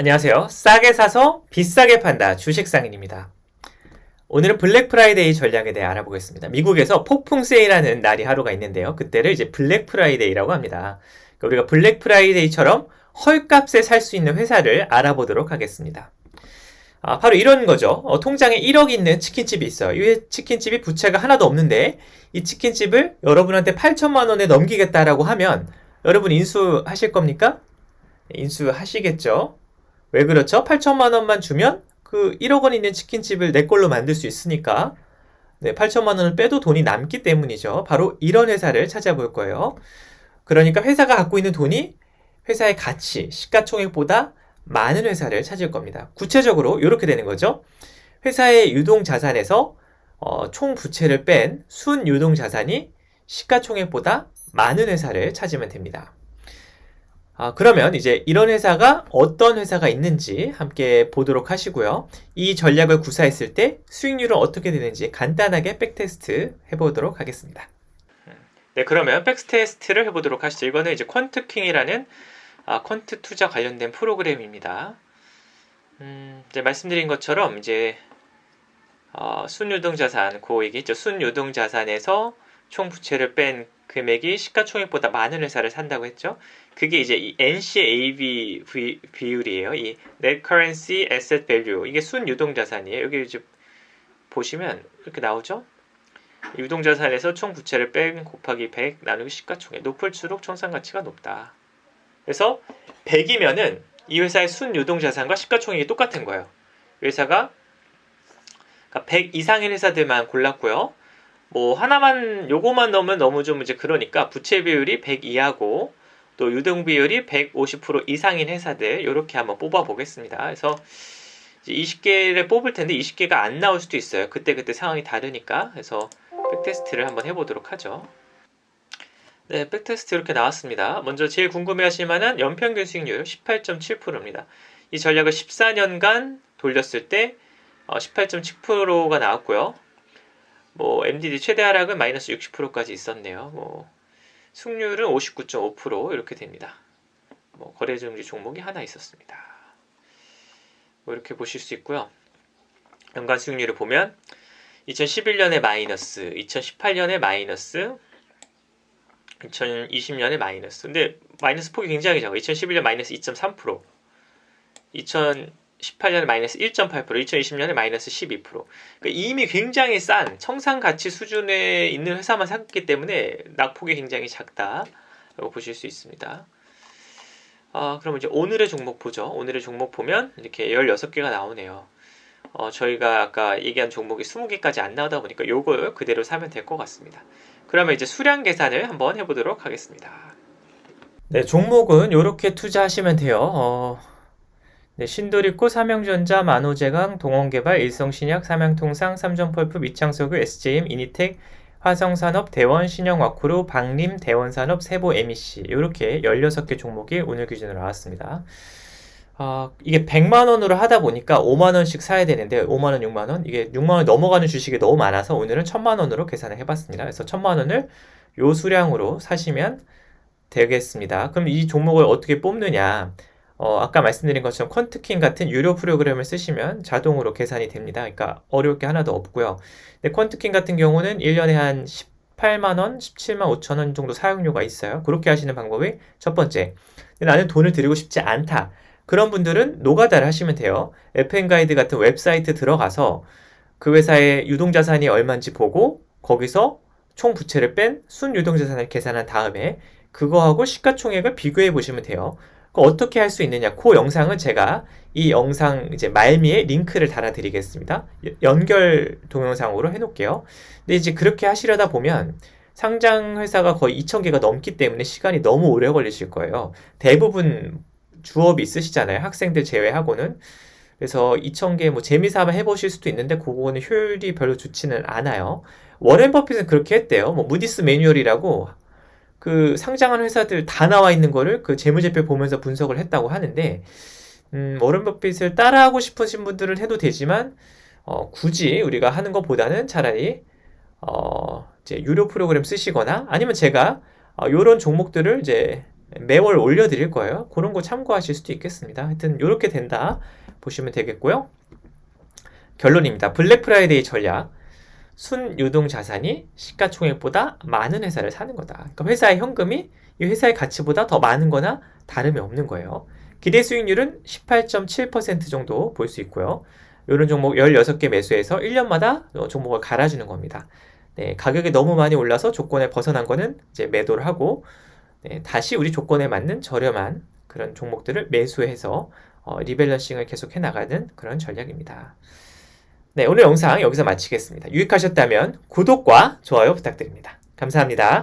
안녕하세요. 싸게 사서 비싸게 판다 주식상인입니다. 오늘은 블랙 프라이데이 전략에 대해 알아보겠습니다. 미국에서 폭풍 세일하는 날이 하루가 있는데요. 그때를 이제 블랙 프라이데이라고 합니다. 그러니까 우리가 블랙 프라이데이처럼 헐값에 살 수 있는 회사를 알아보도록 하겠습니다. 아, 바로 이런 거죠. 어, 통장에 1억 있는 치킨집이 있어요. 이 치킨집이 부채가 하나도 없는데 이 치킨집을 여러분한테 8천만 원에 넘기겠다라고 하면 여러분 인수하실 겁니까? 인수하시겠죠. 왜 그렇죠? 8천만 원만 주면 그 1억 원 있는 치킨집을 내 걸로 만들 수 있으니까 네, 8천만 원을 빼도 돈이 남기 때문이죠. 바로 이런 회사를 찾아볼 거예요. 그러니까 회사가 갖고 있는 돈이 회사의 가치, 시가총액보다 많은 회사를 찾을 겁니다. 구체적으로 이렇게 되는 거죠. 회사의 유동 자산에서 어, 총 부채를 뺀 순 유동 자산이 시가총액보다 많은 회사를 찾으면 됩니다. 아, 그러면 이제 이런 회사가 어떤 회사가 있는지 함께 보도록 하시고요. 이 전략을 구사했을 때 수익률은 어떻게 되는지 간단하게 백테스트 해보도록 하겠습니다. 네, 그러면 백테스트를 해보도록 하시죠. 이거는 이제 퀀트킹이라는 아, 퀀트 투자 관련된 프로그램입니다. 음, 이제 말씀드린 것처럼 이제 어, 순유동 자산, 그 얘기했죠. 순유동 자산에서 총 부채를 뺀 금액이 시가총액보다 많은 회사를 산다고 했죠. 그게 이제 이 NCAV 비율이에요. 이 Net Currency Asset Value 이게 순 유동 자산이에요. 여기 이제 보시면 이렇게 나오죠. 유동 자산에서 총 부채를 뺀 곱하기 100 나누기 시가총액 높을수록 청산 가치가 높다. 그래서 100이면은 이 회사의 순 유동 자산과 시가총액이 똑같은 거예요. 회사가 100 그러니까 이상의 회사들만 골랐고요. 뭐 하나만 요거만 넣으면 너무 좀 이제 그러니까 부채 비율이 100 이하고 또 유동 비율이 150% 이상인 회사들 이렇게 한번 뽑아 보겠습니다. 그래서 20개를 뽑을 텐데 20개가 안 나올 수도 있어요. 그때 그때 상황이 다르니까 그래서 백테스트를 한번 해보도록 하죠. 네, 백테스트 이렇게 나왔습니다. 먼저 제일 궁금해하실 만한 연평균 수익률 18.7%입니다. 이 전략을 14년간 돌렸을 때 18.7%가 어, 나왔고요. 뭐 MDD 최대 하락은 마이너스 60%까지 있었네요. 뭐 승률은 59.5% 이렇게 됩니다. 뭐 거래 중지 종목이 하나 있었습니다. 뭐 이렇게 보실 수 있고요. 연간 수익률을 보면 2011년에 마이너스, 2018년에 마이너스, 2020년에 마이너스. 근데 마이너스 폭이 굉장히 작아요. 2011년 마이너스 2.3%, 2000 18년에 마이너스 1.8%, 2020년에 마이너스 12%. 그러니까 이미 굉장히 싼 청산 가치 수준에 있는 회사만 샀기 때문에 낙폭이 굉장히 작다라고 보실 수 있습니다. 아, 그럼 이제 오늘의 종목 보죠. 오늘의 종목 보면 이렇게 16개가 나오네요. 어, 저희가 아까 얘기한 종목이 20개까지 안 나오다 보니까 요걸 그대로 사면 될 것 같습니다. 그러면 이제 수량 계산을 한번 해보도록 하겠습니다. 네, 종목은 이렇게 투자하시면 돼요. 어, 네, 신도리코, 삼형전자, 만호제강, 동원개발, 일성신약, 삼양통상, 삼성펄프, 미창석유, SJM, 이니텍, 화성산업, 대원, 신영와쿠르, 박림, 대원산업, 세보, MEC 이렇게 16개 종목이 오늘 기준으로 나왔습니다. 어, 이게 100만 원으로 하다 보니까 5만 원씩 사야 되는데 5만 원, 6만 원 이게 6만 원 넘어가는 주식이 너무 많아서 오늘은 1000만 원으로 계산을 해봤습니다. 그래서 1000만 원을 요 수량으로 사시면 되겠습니다. 그럼 이 종목을 어떻게 뽑느냐 어, 아까 말씀드린 것처럼 퀀트킹 같은 유료 프로그램을 쓰시면 자동으로 계산이 됩니다. 그러니까 어려울 게 하나도 없고요. 근데 퀀트킹 같은 경우는 1년에 한 18만원, 17만 5천원 정도 사용료가 있어요. 그렇게 하시는 방법이 첫 번째. 나는 돈을 들이고 싶지 않다. 그런 분들은 노가다를 하시면 돼요. FN 가이드 같은 웹사이트 들어가서 그 회사의 유동자산이 얼마인지 보고 거기서 총 부채를 뺀 순 유동자산을 계산한 다음에 그거하고 시가총액을 비교해 보시면 돼요. 어떻게 할 수 있느냐? 그 영상은 제가 이 영상 이제 말미에 링크를 달아드리겠습니다. 연결 동영상으로 해놓을게요. 근데 이제 그렇게 하시려다 보면 상장 회사가 거의 2,000개가 넘기 때문에 시간이 너무 오래 걸리실 거예요. 대부분 주업이 있으시잖아요. 학생들 제외하고는. 그래서 2,000개 뭐 재미삼아 해보실 수도 있는데 그거는 효율이 별로 좋지는 않아요. 워렌 버핏은 그렇게 했대요. 뭐 무디스 매뉴얼이라고 그 상장한 회사들 다 나와 있는 거를 그 재무제표 보면서 분석을 했다고 하는데 음, 워런 버핏을 따라하고 싶으신 분들은 해도 되지만 어, 굳이 우리가 하는 것보다는 차라리 어, 이제 유료 프로그램 쓰시거나 아니면 제가 어, 이런 종목들을 이제 매월 올려드릴 거예요. 그런 거 참고하실 수도 있겠습니다. 하여튼 이렇게 된다 보시면 되겠고요. 결론입니다. 블랙 프라이데이 전략. 순유동 자산이 시가총액보다 많은 회사를 사는 거다. 그러니까 회사의 현금이 이 회사의 가치보다 더 많은 거나 다름이 없는 거예요. 기대 수익률은 18.7% 정도 볼 수 있고요. 이런 종목 16개 매수해서 1년마다 종목을 갈아주는 겁니다. 네, 가격이 너무 많이 올라서 조건에 벗어난 거는 이제 매도를 하고 네, 다시 우리 조건에 맞는 저렴한 그런 종목들을 매수해서 어, 리밸런싱을 계속 해 나가는 그런 전략입니다. 네, 오늘 영상 여기서 마치겠습니다. 유익하셨다면 구독과 좋아요 부탁드립니다. 감사합니다.